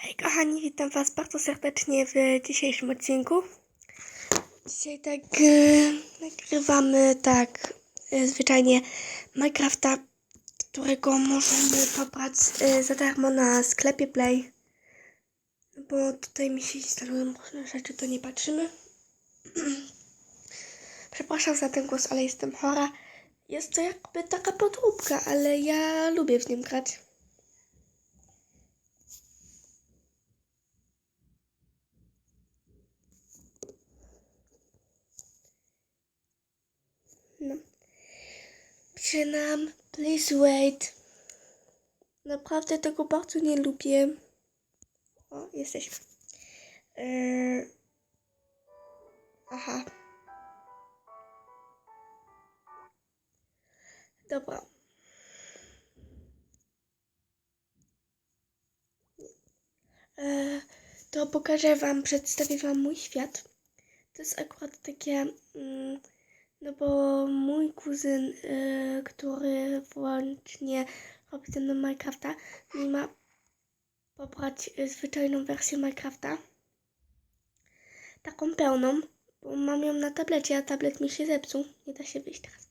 Hej kochani, witam was bardzo serdecznie w dzisiejszym odcinku. Dzisiaj tak e, nagrywamy tak e, zwyczajnie Minecrafta, którego możemy pobrać e, za darmo na sklepie Play. Bo tutaj mi się instalują różne rzeczy, to nie patrzymy. Przepraszam za ten głos, ale jestem chora. Jest to jakby taka podróbka, ale ja lubię w nim grać. No. Pisze nam, please wait. Naprawdę tego bardzo nie lubię. O, jesteśmy. Eee... Aha. Dobra. Eee, to pokażę wam, przedstawię wam mój świat. To jest akurat takie... Mm, no bo mój kuzyn, y, który włącznie robi mną Minecrafta, mi ma pobrać y, zwyczajną wersję Minecrafta. Taką pełną, bo mam ją na tablecie, a tablet mi się zepsuł. Nie da się wyjść teraz.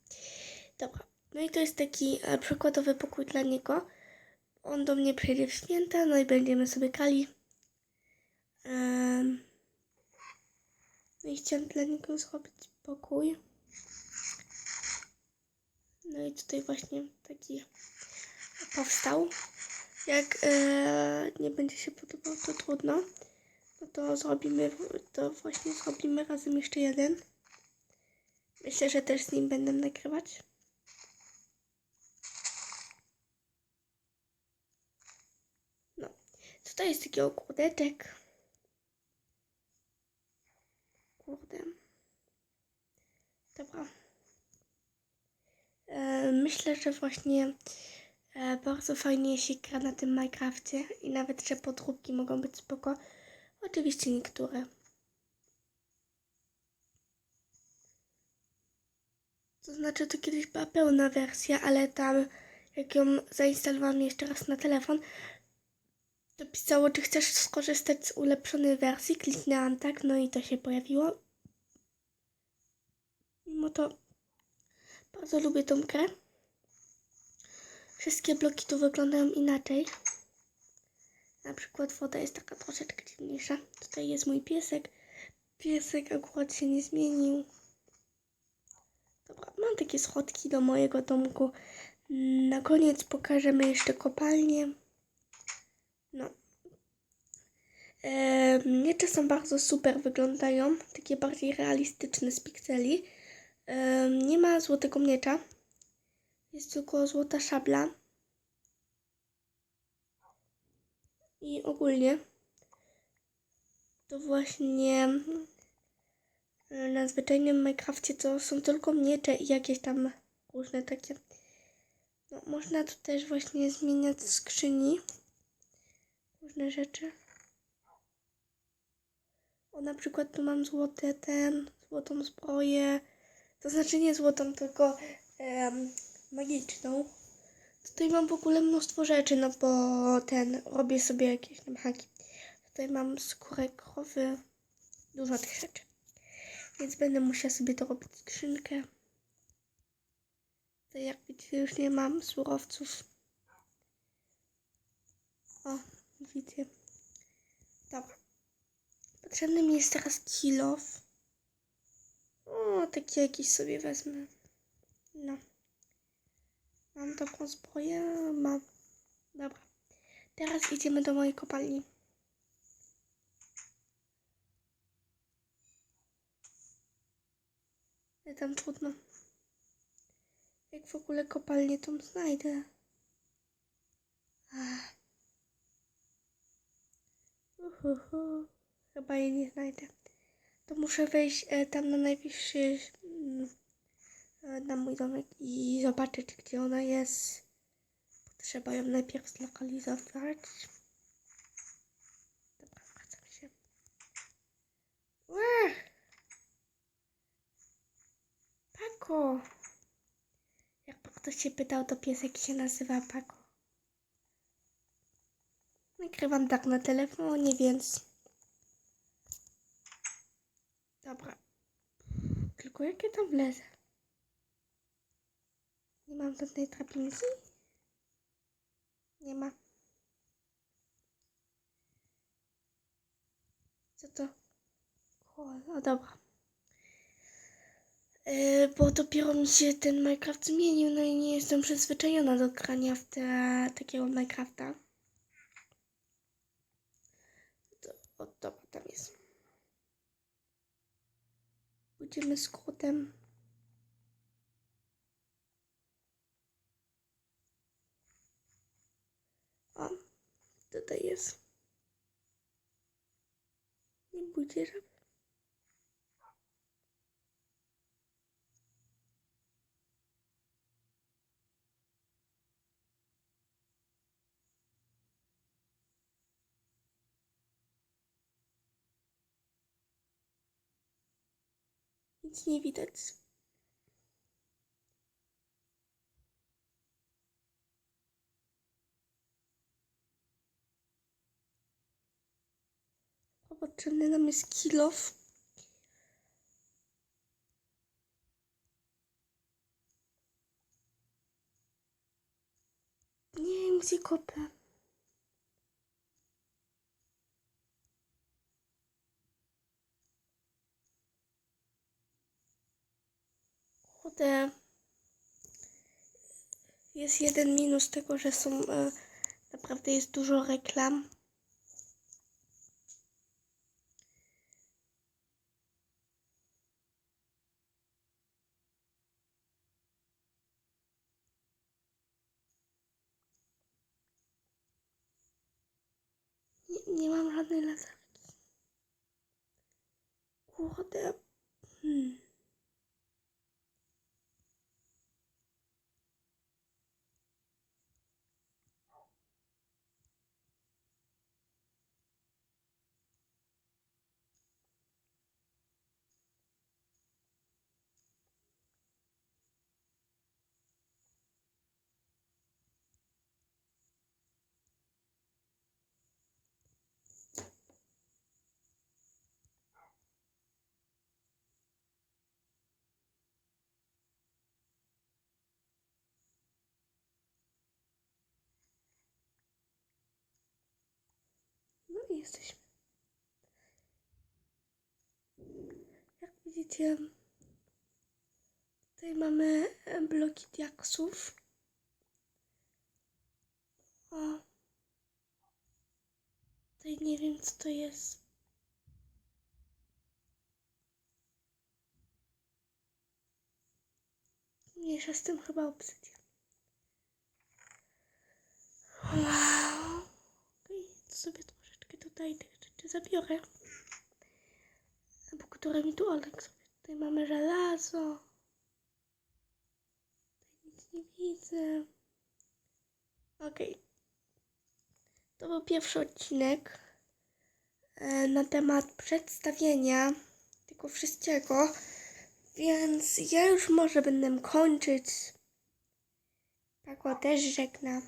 Dobra. No i to jest taki e, przykładowy pokój dla niego. On do mnie przyjdzie w święta, no i będziemy sobie kali. No i chciałam dla niego zrobić pokój. No i tutaj właśnie taki powstał. Jak e, nie będzie się podobał, to trudno. No to zrobimy, to właśnie zrobimy razem jeszcze jeden. Myślę, że też z nim będę nagrywać. No, tutaj jest taki ogródeczek. Kurde. Dobra. E, Myślę, że właśnie e, bardzo fajnie się gra na tym Minecrafcie i nawet, że podróbki mogą być spoko. Oczywiście niektóre. To znaczy, to kiedyś była pełna wersja, ale tam, jak ją zainstalowałam jeszcze raz na telefon, to pisało, czy chcesz skorzystać z ulepszonej wersji. Kliknęłam tak, no i to się pojawiło. Mimo to bardzo lubię tą grę. Wszystkie bloki tu wyglądają inaczej. Na przykład woda jest taka troszeczkę dziwniejsza. Tutaj jest mój piesek. Piesek akurat się nie zmienił. Dobra, mam takie schodki do mojego domku. Na koniec pokażemy jeszcze kopalnię. No. E, miecze są bardzo super wyglądają. Takie bardziej realistyczne z pikseli. Nie ma złotego miecza. Jest tylko złota szabla. I ogólnie to właśnie e, na zwyczajnym Minecrafcie to są tylko miecze i jakieś tam różne takie. No, można tu też właśnie zmieniać skrzyni. Różne rzeczy. O, na przykład tu mam złote ten, złotą zbroję. To znaczy nie złotą, tylko em, magiczną. Tutaj mam w ogóle mnóstwo rzeczy, no bo ten, robię sobie jakieś tam haki. Tutaj mam skórę krowy, dużo tych rzeczy. Więc będę musiała sobie dorobić skrzynkę. To jak widzicie, już nie mam surowców. O, widzicie. Dobra. Potrzebny mi jest teraz kilof. Taki jakiś sobie wezmę. No. Mam taką zbroję? Mam. Dobra. Teraz idziemy do mojej kopalni. Ale tam trudno. Jak w ogóle kopalnię tą znajdę? Uhuhu. Chyba jej nie znajdę. To muszę wejść e, tam na najwyższy mm, e, na mój domek i zobaczyć, gdzie ona jest. Trzeba ją najpierw zlokalizować. Dobra, wracam się. Ue! Pako! Jakby ktoś się pytał, to piesek się nazywa Pako. Nagrywam tak na telefonie, więc... Dobra. Tylko jak ja tam wlezę? Nie mam żadnej drabinki? Nie ma. Co to? O, no dobra. Yy, bo dopiero mi się ten Minecraft zmienił, no i nie jestem przyzwyczajona do grania w te, takiego Minecrafta. To, o, dobra, tam jest. Pójdziemy skrótem. O, tutaj jest. Nie bójcie. Nic nie widać. Potrzebny nam jest kilof. Nie gdzie kopę. Kurde. Jest jeden minus tego, że są naprawdę jest dużo reklam. Nie, nie mam żadnej latarki. Kurde. Hmm. Jesteśmy. Jak widzicie, tutaj mamy e, bloki diaksów. O. Tutaj nie wiem, co to jest. Mniejsza z tym chyba obsydian. Wow. Okej, to sobie troszeczkę tutaj tych rzeczy zabiorę. Bo które mi tu Olek. Tutaj mamy żelazo. Tutaj nic nie widzę. Okej. To był pierwszy odcinek e, na temat przedstawienia tego wszystkiego. Więc ja już może będę kończyć. Pako też żegna.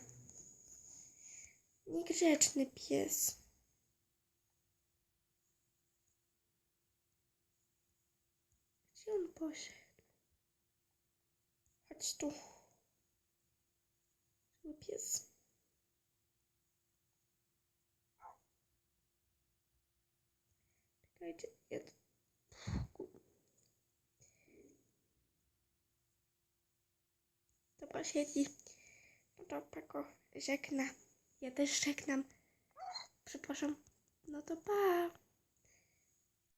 Niegrzeczny pies. Gdzie on poszedł? Chodź tu. Zły pies. Czekajcie, ja... Dobra, siedzi. No to Pako żegna. Ja też żegnam. Przepraszam. No to pa.